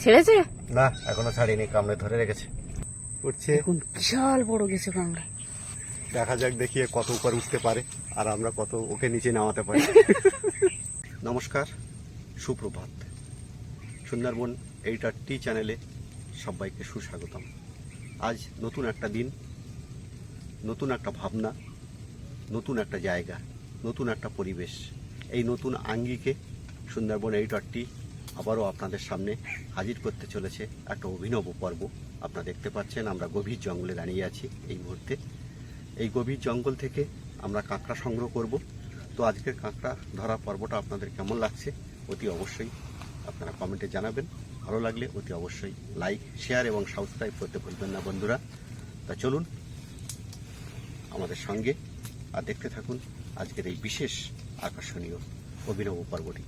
ছেড়েছে? না এখনও ছাড়িনি কামড়ে ধরে রেখেছে। উঠছে। দেখুন বিশাল বড় গেছে কাঁকড়া দেখা যাক দেখিয়ে কত উপর উঠতে পারে আর আমরা কত ওকে নিচে নামাতে পারি। নমস্কার সুপ্রভাত। সুন্দরবন এইটার টি চ্যানেলে সবাইকে সুস্বাগতম। আজ নতুন একটা দিন নতুন একটা ভাবনা নতুন একটা জায়গা নতুন একটা পরিবেশ। এই নতুন আঙ্গিকে সুন্দরবন এইটারটি আবারও আপনাদের সামনে হাজির করতে চলেছে একটা অভিনব পর্ব। আপনারা দেখতে পাচ্ছেন, আমরা গভীর জঙ্গলে দাঁড়িয়ে আছি এই মুহূর্তে। এই গভীর জঙ্গল থেকে আমরা কাঁকড়া সংগ্রহ করব। তো আজকের কাঁকড়া ধরা পর্বটা আপনাদের কেমন লাগছে অতি অবশ্যই আপনারা কমেন্টে জানাবেন। ভালো লাগলে অতি অবশ্যই লাইক, শেয়ার এবং সাবস্ক্রাইব করতে ভুলবেন না বন্ধুরা। তা চলুন আমাদের সঙ্গে আর দেখতে থাকুন আজকের এই বিশেষ আকর্ষণীয় অভিনব পর্বটি।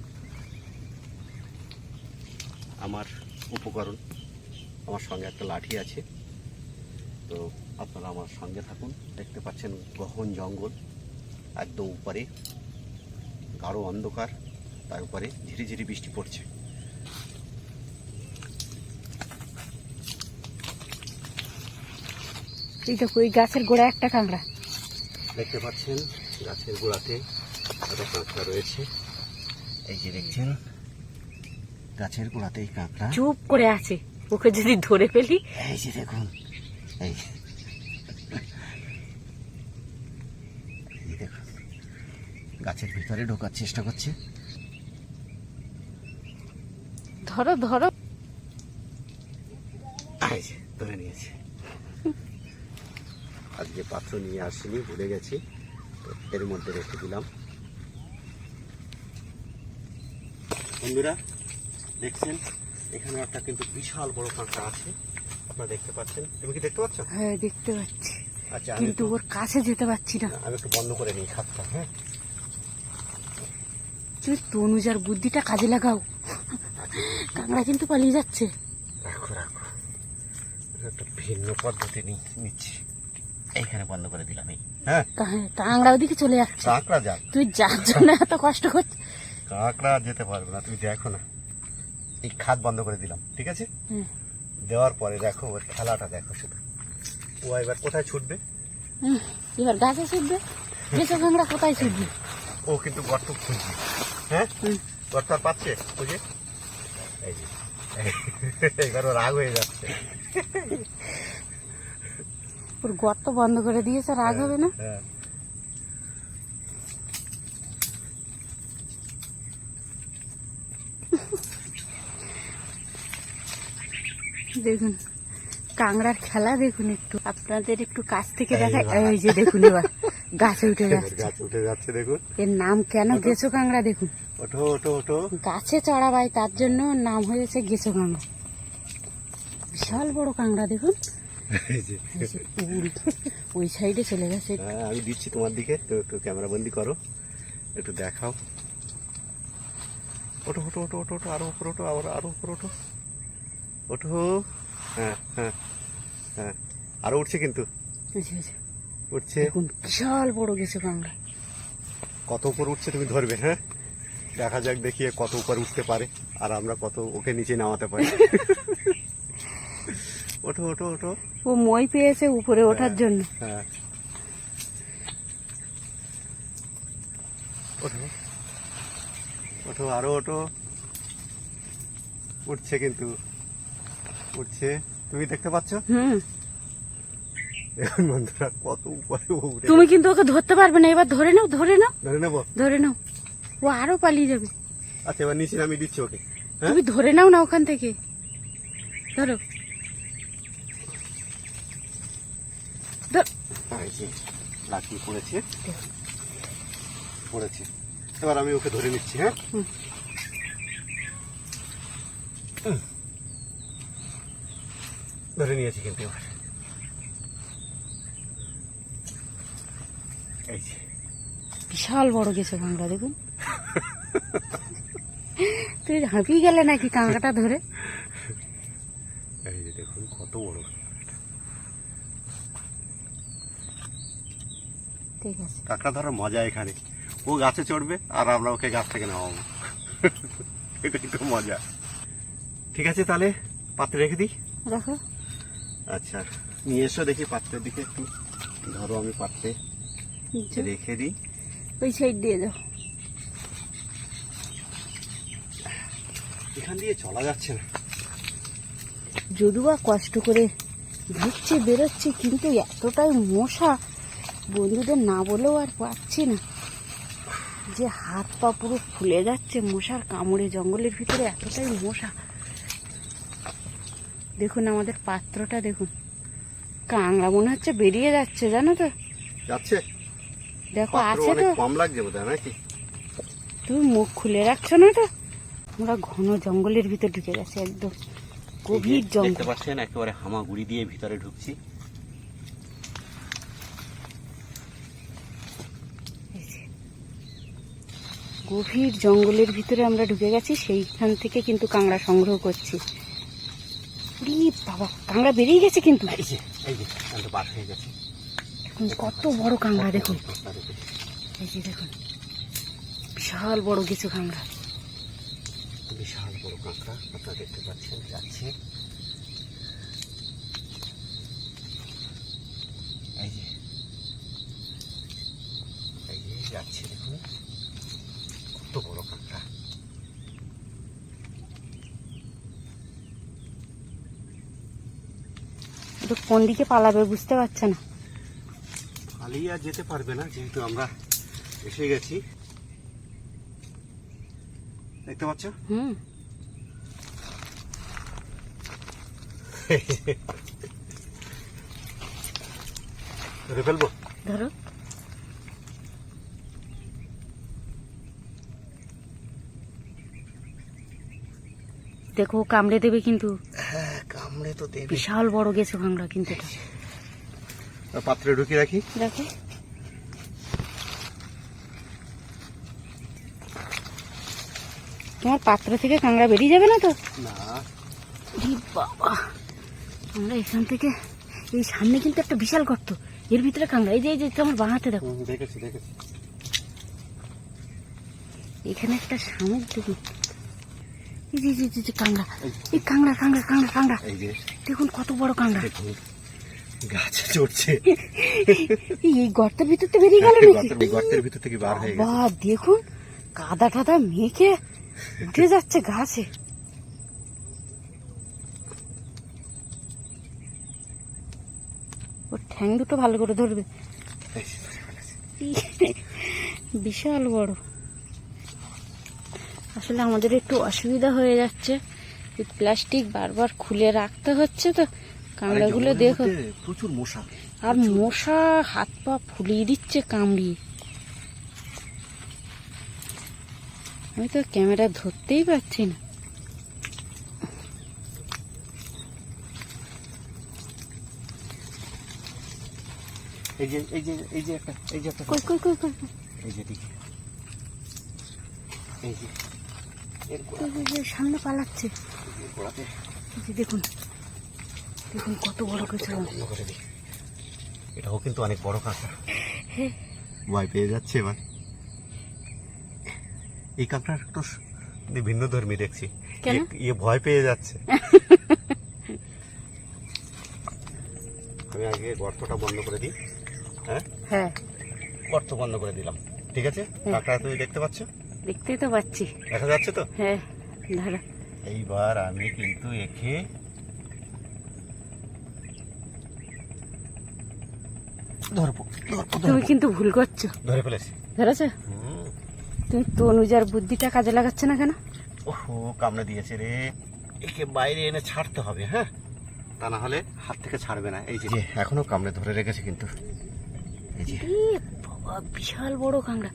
আমার উপকরণ। আমার সঙ্গে একটা লাঠি আছে। তো আপনারা আমার সঙ্গে থাকুন। দেখতে পাচ্ছেন গহন জঙ্গল। একদম উপরে। গাঢ় অন্ধকার। তার উপরে ঝিরি ঝিরি বৃষ্টি পড়ছে। এই দেখো এই গাছের গোড়া একটা কাঁকড়া। দেখতে পাচ্ছেন গাছের গোড়াতে একটা কাঁকড়া রয়েছে। এই যে দেখছেন গাছের গোড়াতে এই কাঁকড়া চুপ করে আছে। ওকে যদি ধরে ফেলি। এই যে দেখুন এই। এই দেখুন গাছের ভিতরে ঢোকার চেষ্টা করছে। ধরো ধরো। ধরে নিয়েছে। আজকে পাত্র নিয়ে আসিনি ভুলে গেছি। এর মধ্যে রেখে দিলাম। বন্ধুরা দেখছেন এখানে একটা কিন্তু বিশাল বড় কাঁকড়া আছে। আপনারা দেখতে পাচ্ছেন। তুমি কি দেখতে পাচ্ছ? হ্যাঁ দেখতে পাচ্ছি। আচ্ছা কিন্তু ওর কাছে যেতে পারছি না। আমি একটু বন্ধ করে নিই খাতটা হ্যাঁ? তুমি তনুজার বুদ্ধিটা কাজে লাগাও। কাঁকড়া কিন্তু পালিয়ে যাচ্ছে। রাখো রাখো। একটা ভিন্ন পদ্ধতি নিচ্ছি। এইখানে বন্ধ করে দিলাম এই। হ্যাঁ? কাঁকড়া ওদিকে চলে যাচ্ছে। কাঁকড়া যাক তুই যার জন্য এত কষ্ট করছিস কাঁকড়া যেতে পারবে না তুমি দেখো না। এই খাত বন্ধ করে দিলাম ঠিক আছে? দেওয়ার পরে দেখো ওর খেলাটা দেখো শুধু ও এবার কোথায় ছুটবে? এবার গাছে ছুটবে গেছে কাঁকড়া কোথায় ছুটবে? ও কিন্তু গর্ত খুঁজবে। হ্যাঁ? গর্ত আর পাচ্ছে খুঁজে এই যে। এবার ও রাগ হয়ে যাচ্ছে। ওর গর্ত বন্ধ করে দিয়েছে রাগ হবে না? হ্যাঁ। দেখুন কাংড়ার খেলা দেখুন একটু। আপনাদের একটু কাছ থেকে বাবা। এই যে দেখুন এবার গাছে উঠে যাচ্ছে। গাছ উঠে যাচ্ছে দেখুন। এর নাম কেন গেছো কাংড়া দেখুন। ওঠো ওঠো ওঠো। গাছে চড়াবাই তার জন্য নাম হয়েছে গেছো কাংড়া বিশাল বড় কাংড়া দেখুন। ওই সাইডে চলে গেছে। হ্যাঁ আমি দিচ্ছি তোমার দিকে। তো একটু ক্যামেরা বন্দি করো। একটু দেখাও। ওঠো ওঠো ওঠো ওঠো আরও উপর ওঠো আরও আরও উপর ওঠো। ওঠো। হ্যাঁ হ্যাঁ হ্যাঁ। আরও উঠছে কিন্তু। উঠছে দেখুন বিশাল বড় গেছো কাংড়া কত উপর উঠছে তুমি ধরবে হ্যাঁ? দেখা যাক দেখিয়ে কত উপর উঠতে পারে আর আমরা কত ওকে নিচে নামাতে পারি। ওঠো ওঠো ওঠো। ও মই পেয়েছে উপরে ওঠার জন্য। হ্যাঁ। ওঠো। ওঠো আরও ওঠো। উঠছে কিন্তু। উঠছে তুমি দেখতে পাচ্ছ? এখন বন্ধুরা কত উপরে উঠে তুমি কিন্তু ওকে ধরতে পারবে না এবার ধরে নাও ধরে নাও। ধরে নেব? ধরে নাও। ও আরও পালিয়ে যাবে। আচ্ছা এবার নিচে আমি দিচ্ছি ওকে। হ্যাঁ? তুমি ধরে নাও না ওখান থেকে। ধরো। লাঠি পড়েছে। পড়েছে। এবার আমি ওকে ধরে নিচ্ছি হ্যাঁ। ধরে নিয়েছি কিন্তু এবার। এই যে। বিশাল বড় গেছে কাঁকড়া দেখুন। তুই হাঁপিয়ে গেলে নাকি কাঁকড়াটা ধরে? এই যে দেখুন কত বড় ঠিক আছে। কাঁকড়া ধরার মজা এখানে। ও গাছে চড়বে আর আমরা ওকে গাছ থেকে নামাবো। এটাই তো মজা। ঠিক আছে তাহলে পাত্রে রেখে দিই। দেখো। আচ্ছা নিয়ে এসো দেখি পাত্রের দিকে একটু। ধরো আমি পাত্রে রেখে দিই। ওই সাইড দিয়ে দাও। এখান দিয়ে চলা যাচ্ছে না। যদিও কষ্ট করে ঢুকছে বেরোচ্ছে কিন্তু এতটাই মশা বন্ধুদের না বলেও আর পাচ্ছি না। যে হাত পা পুরো ফুলে যাচ্ছে মশার কামড়ে জঙ্গলের ভিতরে এতটাই মশা। দেখুন আমাদের পাত্রটা দেখুন। কাংড়া মনে হচ্ছে বেরিয়ে যাচ্ছে জানো তো? যাচ্ছে? দেখো আছে তো। কম লাগছে বোধ হয় নাকি? তুমি মুখ খুলে রাখছো না তো? আমরা ঘন জঙ্গলের ভিতর ঢুকে গেছি একদম গভীর জঙ্গল। দেখতে পাচ্ছেন একেবারে হামাগুড়ি দিয়ে ভিতরে ঢুকছি। গভীর জঙ্গলের ভিতরে আমরা ঢুকে গেছি সেইখান থেকে কিন্তু কাংড়া সংগ্রহ করছি। বাবা কাংড়া বেরিয়ে গেছে কিন্তু। এই যে এই যে আমি বার হয়ে গেছে। দেখুন কত বড় কাংড়া দেখুন। এই যে দেখুন। বিশাল বড় কিছু কাংড়া। বিশাল বড় কাঁকড়া আপনারা দেখতে পাচ্ছেন যাচ্ছে। এই যে এই যে যাচ্ছে দেখুন কত বড় কাঁকড়া তো কোন দিকে পালাবে বুঝতে পারছে না। পালিয়ে আর যেতে পারবে না যেহেতু আমরা এসে গেছি। দেখতে পাচ্ছ? হুম। ধরে ফেলব? ধরো। দেখো কামড়ে দেবে কিন্তু। হ্যাঁ কামড়ে তো দেবে। বিশাল বড় গেছে কাংড়া কিন্তু এটা। পাত্রে ঢুকিয়ে রাখি। দেখো। তোমার পাত্র থেকে কাংড়া বেরিয়ে যাবে না তো? না। বাবা। আমরা এখান থেকে এই সামনে কিন্তু একটা বিশাল গর্ত। এর ভিতরে কাঁকড়া। এই যে এই যে তোমার বাঁহাতে দেখো। দেখেছি দেখেছি। এখানে একটা শামুক এই যে, এই যে, এই যে কাংড়া এই কাংড়া কাংড়া কাংড়া কাংড়া দেখুন কত বড় কাংড়া গাছে চড়ছে। এই গর্তের ভিতর তো বেরিয়ে গেল নাকি? গর্তের ভিতর থেকে বার হয়ে গেছে। দেখুন কাদা টাদা মেখে উঠে যাচ্ছে গাছে। ওর ঠ্যাং দুটো ভালো করে ধরবে। বিশাল বড়। আসলে আমাদের একটু অসুবিধা হয়ে যাচ্ছে। প্লাস্টিক বারবার খুলে রাখতে হচ্ছে তো। কামড়াগুলো দেখো। প্রচুর মশা। আর মশা হাত পা ফুলিয়ে দিচ্ছে কামড়িয়ে আমি তো ক্যামেরা ধরতেই পারছি না। এই যে এই যে এই যে একটা এই যে একটা কই কই কই কই এই যে এই যে। সামনে পালাচ্ছে। দেখুন দেখুন কত বড় দিই এটাও কিন্তু অনেক বড় কাঁকড়া ভয় পেয়ে যাচ্ছে এবার। এই কাঁকড়ার একটু ভিন্ন ধর্মী দেখছি। ইয়ে- ইয়ে ভয় পেয়ে যাচ্ছে। আমি আগে গর্তটা বন্ধ করে দিই। হ্যাঁ? হ্যাঁ। গর্ত বন্ধ করে দিলাম। ঠিক আছে? হ্যাঁ। কাঁকড়া তুমি দেখতে পাচ্ছ? দেখতেই তো পাচ্ছি। দেখা যাচ্ছে তো? হ্যাঁ দাঁড়া। এইবার আমি কিন্তু একে ধরবো তুমি কিন্তু ভুল করছ। ধরে ফেলেছি। ধরেছো? তুমি তনুজার বুদ্ধিটা কাজে লাগাচ্ছে না কেন? ওহো কামড়ে দিয়েছে রে। একে বাইরে এনে ছাড়তে হবে হ্যাঁ? তা না হলে হাত থেকে ছাড়বে না এই যে। এখনও কামড়ে ধরে রেখেছে কিন্তু। এই যে। বাবা বিশাল বড় কাংড়া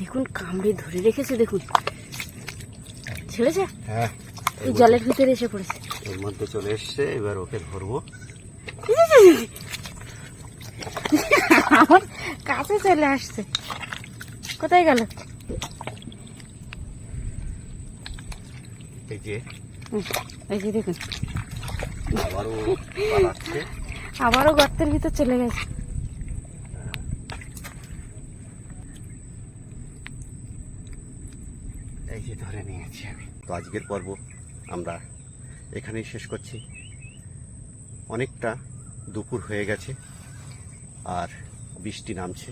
দেখুন কামড়ে ধরে রেখেছে দেখুন। ছেড়েছে? হ্যাঁ জলের ভিতরে এসে পড়েছে। এর মধ্যে চলে এসছে এবার ওকে ধরবো। আমার কাছে চলে আসছে। কোথায় গেল? এই যে এই যে দেখুন। আবারও আবারও গর্তের ভিতর চলে গেছে। এই যে ধরে নিয়েছি আমি। তো আজকের পর্ব আমরা এখানেই শেষ করছি। অনেকটা দুপুর হয়ে গেছে আর বৃষ্টি নামছে।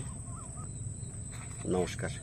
নমস্কার।